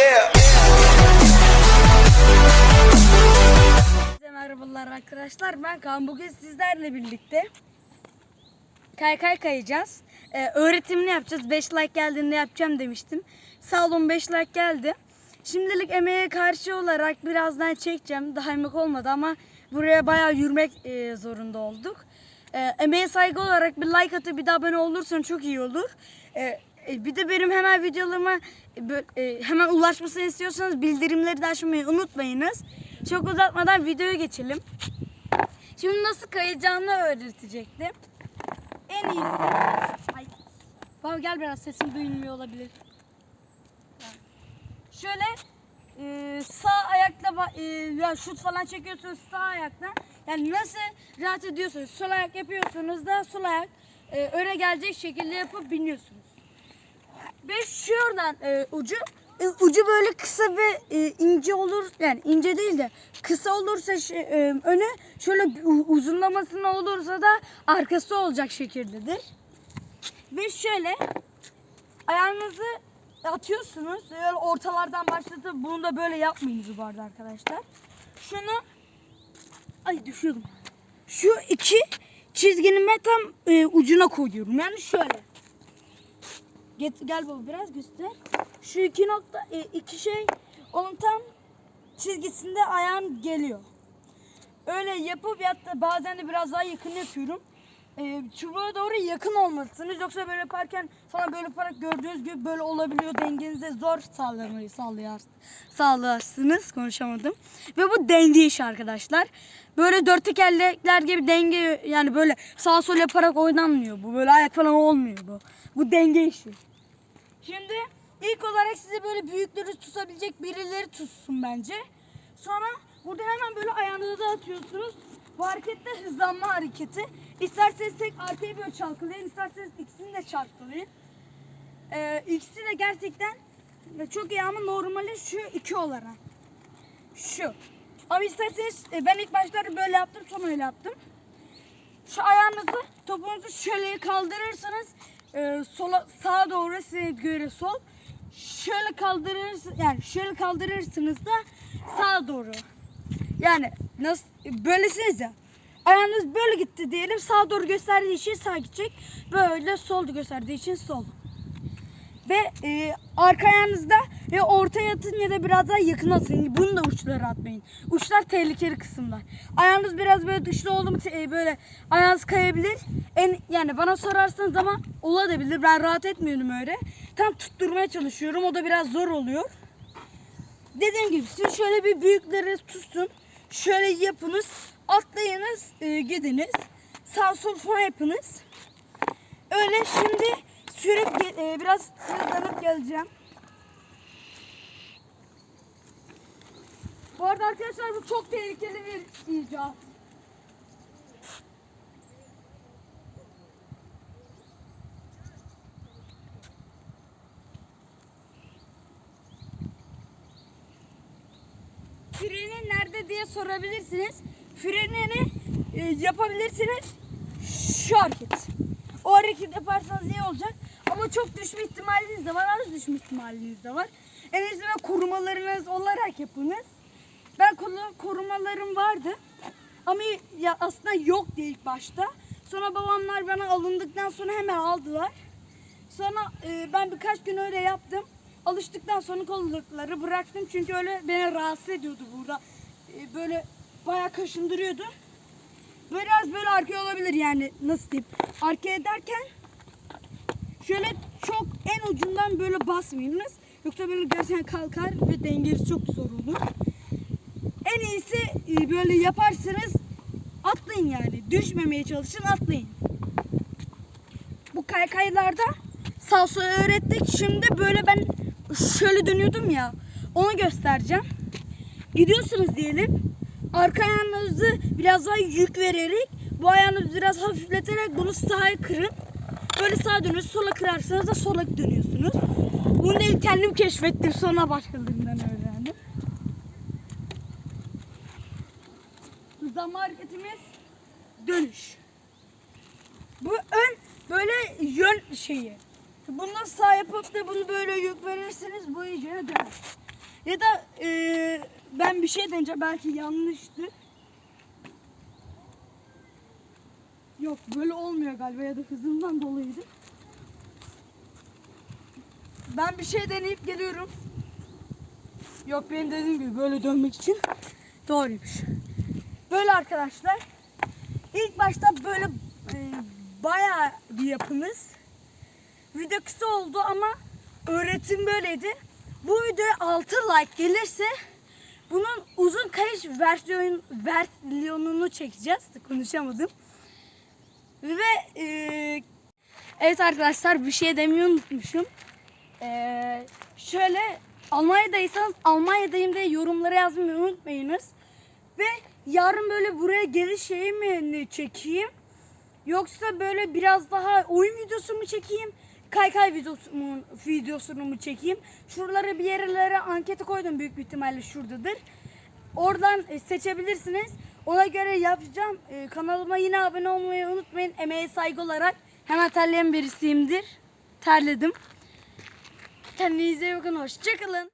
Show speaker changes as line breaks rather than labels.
Yeah.
Merhabalar arkadaşlar. Ben Kaan. Bugün sizlerle birlikte kaykay kayacağız. Ee, öğretimini yapacağız. 5 like geldiğinde yapacağım demiştim. Sağ olun 5 like geldi. Şimdilik emeğe karşı olarak birazdan çekeceğim. Daha emek olmadı ama buraya bayağı yürümek e, zorunda olduk. Ee, emeğe saygı olarak bir like atıp bir de abone olursan çok iyi olur. E, bir de benim hemen videolarıma e, e, hemen ulaşmasını istiyorsanız bildirimleri de açmayı unutmayınız. Çok uzatmadan videoya geçelim. Şimdi nasıl kayacağını öğretecektim. En iyisi. Ay. Baba gel biraz sesim duyulmuyor olabilir. Şöyle e, sağ ayakla e, ya şut falan çekiyorsunuz sağ ayakla. Yani nasıl rahat ediyorsunuz. Sol ayak yapıyorsunuz da sol ayak e, öne gelecek şekilde yapıp biniyorsunuz. Ve şuradan e, ucu e, ucu böyle kısa ve e, ince olur yani ince değil de kısa olursa şey, e, öne şöyle uzunlamasına olursa da arkası olacak şekildedir. Ve şöyle ayağınızı atıyorsunuz. Böyle ortalardan başlatıp bunu da böyle yapmayınız bu arada arkadaşlar. Şunu ay düşüyordum. Şu iki çizginin ben tam e, ucuna koyuyorum. Yani şöyle. Get, gel baba biraz göster. Şu iki nokta e, iki şey onun tam çizgisinde ayağım geliyor. Öyle yapıp hatta bazen de biraz daha yakın yapıyorum. E, çubuğa doğru yakın olmalısınız. Yoksa böyle yaparken falan böyle yaparak gördüğünüz gibi böyle olabiliyor. Dengenize zor sağlamayı sağlayar, sağlarsınız. Konuşamadım. Ve bu denge işi arkadaşlar. Böyle dört tekerlekler gibi denge yani böyle sağ sol yaparak oynanmıyor bu. Böyle ayak falan olmuyor bu. Bu denge işi. Şimdi ilk olarak size böyle büyükleri tutabilecek birileri tutsun bence. Sonra burada hemen böyle ayağınızı da atıyorsunuz. Bu harekette hızlanma hareketi. İsterseniz tek arkayı böyle çalkalayın, isterseniz ikisini de çalkalayın. Ee, ikisi de gerçekten çok iyi ama normali şu iki olarak. Şu. Ama isterseniz e, ben ilk başlarda böyle yaptım sonra öyle yaptım. Şu ayağınızı topunuzu şöyle kaldırırsanız e, sola sağa doğru size göre sol. Şöyle kaldırırsınız yani şöyle kaldırırsınız da sağa doğru. Yani nasıl böylesiniz ya. Ayağınız böyle gitti diyelim sağa doğru gösterdiği için sağ gidecek. Böyle sol gösterdiği için sol. Ve e, arka ayağınızda ve ortaya atın ya da biraz daha yakın atın. Bunu da uçlara atmayın. Uçlar tehlikeli kısımlar. Ayağınız biraz böyle dışlı oldu mu e, böyle ayağınız kayabilir. En yani bana sorarsanız ama olabilir. Ben rahat etmiyorum öyle. Tam tutturmaya çalışıyorum. O da biraz zor oluyor. Dediğim gibi siz şöyle bir büyükleri tutun. Şöyle yapınız. Atlayınız, e, gidiniz. Sağ sol falan yapınız. Öyle şimdi sürüp ge- e, biraz hızlanıp geleceğim. Bu arada arkadaşlar bu çok tehlikeli bir icat. Freni nerede diye sorabilirsiniz. Frenini e, yapabilirsiniz. Şu hareket. O hareket yaparsanız iyi olacak. Ama çok düşme ihtimaliniz de var. Az düşme ihtimaliniz de var. En azından korumalarınız olarak yapınız. Ben koru- korumalarım vardı. Ama ya aslında yok diye ilk başta. Sonra babamlar bana alındıktan sonra hemen aldılar. Sonra e, ben birkaç gün öyle yaptım. Alıştıktan sonra kollukları bıraktım. Çünkü öyle beni rahatsız ediyordu burada. E, böyle bayağı kaşındırıyordu. Biraz böyle arkaya olabilir yani nasıl diyeyim. Arkaya derken şöyle çok en ucundan böyle basmayınız. Yoksa böyle gerçekten kalkar ve dengesi çok zor olur. En iyisi e, böyle yaparsanız atlayın yani. Düşmemeye çalışın atlayın. Bu kaykaylarda sağ öğrettik. Şimdi böyle ben şöyle dönüyordum ya. Onu göstereceğim. Gidiyorsunuz diyelim. Arka ayağınızı biraz daha yük vererek bu ayağınızı biraz hafifleterek bunu sağa kırın. Böyle sağa dönüyorsunuz. Sola kırarsanız da sola dönüyorsunuz. Bunu da kendim keşfettim. Sonra başkalarından öğrendim. Hızlanma hareketimiz dönüş. Bu ön böyle yön şeyi. Bunu sağ yapıp da bunu böyle yük verirseniz bu iyice döner. Ya da e, ben bir şey deneyeceğim belki yanlıştır. Yok böyle olmuyor galiba ya da hızımdan dolayıydı. Ben bir şey deneyip geliyorum. Yok benim dediğim gibi böyle dönmek için doğruymuş. Böyle arkadaşlar. İlk başta böyle e, bayağı bir yapınız. Video kısa oldu ama öğretim böyleydi. Bu videoya 6 like gelirse bunun uzun kayış versiyon, versiyonunu çekeceğiz. Konuşamadım. Ve e, evet arkadaşlar bir şey demeyi unutmuşum. E, şöyle Almanya'daysanız Almanya'dayım diye yorumlara yazmayı unutmayınız. Ve yarın böyle buraya geliş şeyi mi çekeyim? Yoksa böyle biraz daha oyun videosu mu çekeyim? Kaykay videosu mu, videosunu mu çekeyim? Şuralara bir yerlere anketi koydum büyük bir ihtimalle şuradadır. Oradan e, seçebilirsiniz. Ona göre yapacağım. E, Kanalıma yine abone olmayı unutmayın. Emeğe saygı olarak hemen terleyen birisiyimdir. Terledim. Kendinize iyi bakın. Hoşçakalın.